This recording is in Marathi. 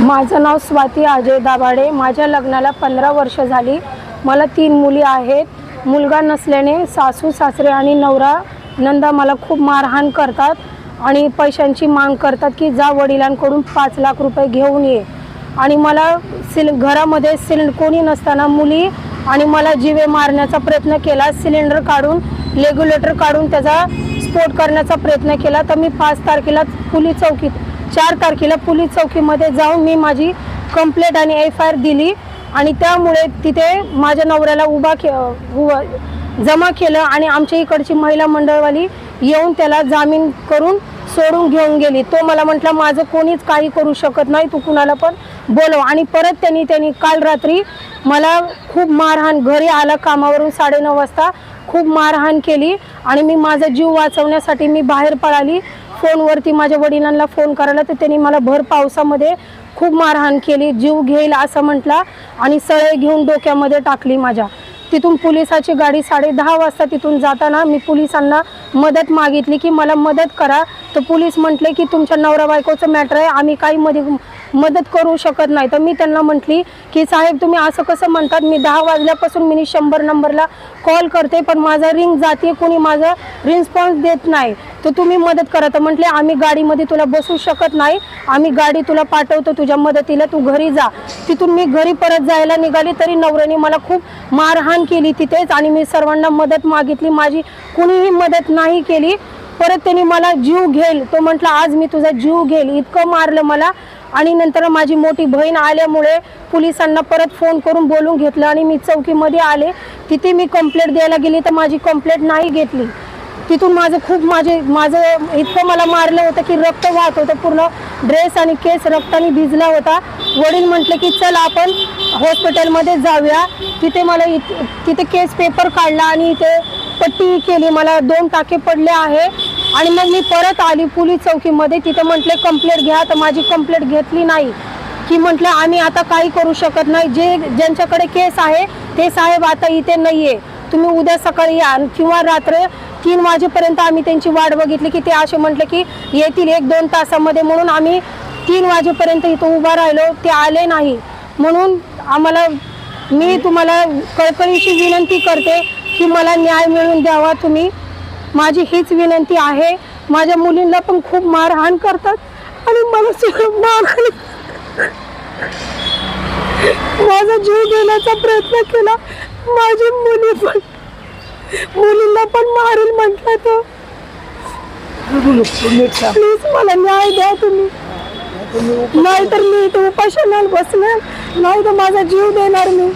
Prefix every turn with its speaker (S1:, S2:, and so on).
S1: माझं नाव स्वाती अजय दाभाडे. माझ्या लग्नाला पंधरा वर्ष झाली. मला तीन मुली आहेत. मुलगा नसल्याने सासू सासरे आणि नवरा नंदा मला खूप मारहाण करतात आणि पैशांची माग करतात की जा वडिलांकडून पाच लाख रुपये घेऊन ये. आणि मला सिल घरामध्ये सिलेंड कोणी नसताना मुली आणि मला जीवे मारण्याचा प्रयत्न केला. सिलेंडर काढून रेग्युलेटर काढून त्याचा स्फोट करण्याचा प्रयत्न केला. तर मी पाच तारखेला पोलीस चौकीत चार तारखेला पोलीस चौकीमध्ये जाऊन मी माझी कंप्लेंट आणि एफ आय आर दिली. आणि त्यामुळे तिथे माझ्या नवऱ्याला उभा के उभा जमा केलं आणि आमच्या इकडची महिला मंडळवाली येऊन त्याला जामीन करून सोडून घेऊन गेली. तो मला म्हटला माझं कोणीच काही करू शकत नाही तू कुणाला पण बोलव. आणि परत त्यांनी त्यांनी काल रात्री मला खूप मारहाण घरी आला कामावरून साडेनऊ वाजता खूप मारहाण केली आणि मी माझा जीव वाचवण्यासाठी मी बाहेर पळाली. फोनवरती माझ्या वडिलांना फोन करायला तर त्यांनी मला भर पावसामध्ये खूप मारहाण केली जीव घेईल असं म्हटला आणि सळे घेऊन डोक्यामध्ये टाकली माझ्या. तिथून पोलिसाची गाडी साडे दहा वाजता तिथून जाताना मी पोलिसांना मदत मागितली की मला मदत करा. तर पोलीस म्हटले की तुमच्या नवरा बायकोचं मॅटर आहे आम्ही काही मध्ये मदत करू शकत नाही. तर मी त्यांना म्हटली की साहेब तुम्ही असं कसं म्हणतात? मी दहा वाजल्यापासून मी शंभर नंबरला कॉल करते पण माझा रिंग जाते कोणी माझा रिस्पॉन्स देत नाही. तर तुम्ही मदत करा. तर म्हटले आम्ही गाडीमध्ये तुला बसू शकत नाही. आम्ही गाडी तुला पाठवतो तुझ्या मदतीला तू घरी जा. तिथून मी घरी परत जायला निघाली तरी नवऱ्याने मला खूप मारहाण केली तिथेच आणि मी सर्वांना मदत मागितली. माझी कुणीही मदत नाही केली. परत त्यांनी मला जीव घेईल. तो म्हटला आज मी तुझा जीव घेईल. इतकं मारलं मला. आणि नंतर माझी मोठी बहीण आल्यामुळे पोलिसांना परत फोन करून बोलून घेतलं आणि मी चौकीमध्ये आले. तिथे मी कंप्लेंट द्यायला गेली तर माझी कंप्लेंट नाही घेतली. तिथून माझं खूप माझे माझं इतकं मला मारलं होतं की रक्त वाहत होतं. पूर्ण ड्रेस आणि केस रक्ताने भिजला होता. वडील म्हटले की चल आपण हॉस्पिटलमध्ये जाऊया. तिथे मला इत तिथे केस पेपर काढला आणि इथे पट्टी केली. मला दोन टाके पडले आहे. आणि मग मी परत आली पोलीस चौकीमध्ये. तिथे म्हटले कंप्लेंट घ्या. तर माझी कंप्लेंट घेतली नाही. की म्हटलं आम्ही आता काही करू शकत नाही. जे ज्यांच्याकडे केस आहे ते साहेब आता इथे नाही आहे तुम्ही उद्या सकाळी या किंवा रात्र तीन वाजेपर्यंत आम्ही त्यांची वाट बघितली की ते असे म्हटले की येतील एक दोन तासामध्ये म्हणून आम्ही तीन वाजेपर्यंत इथं उभा राहिलो. ते आले नाही. म्हणून आम्हाला मी तुम्हाला कळकळीची विनंती करते की मला न्याय मिळवून द्यावा तुम्ही. माझी हीच विनंती आहे. माझ्या मुलींना पण खूप मारहाण करतात आणि मला सगळं मारहाण माझा जीव घेण्याचा प्रयत्न केला. माझी मुली पण. मुलींना पण मारेल म्हटलं तर प्लीज मला न्याय द्या तुम्ही. नाही तर मी इथे उपासनाला बसणार. नाही तर माझा जीव देणार मी.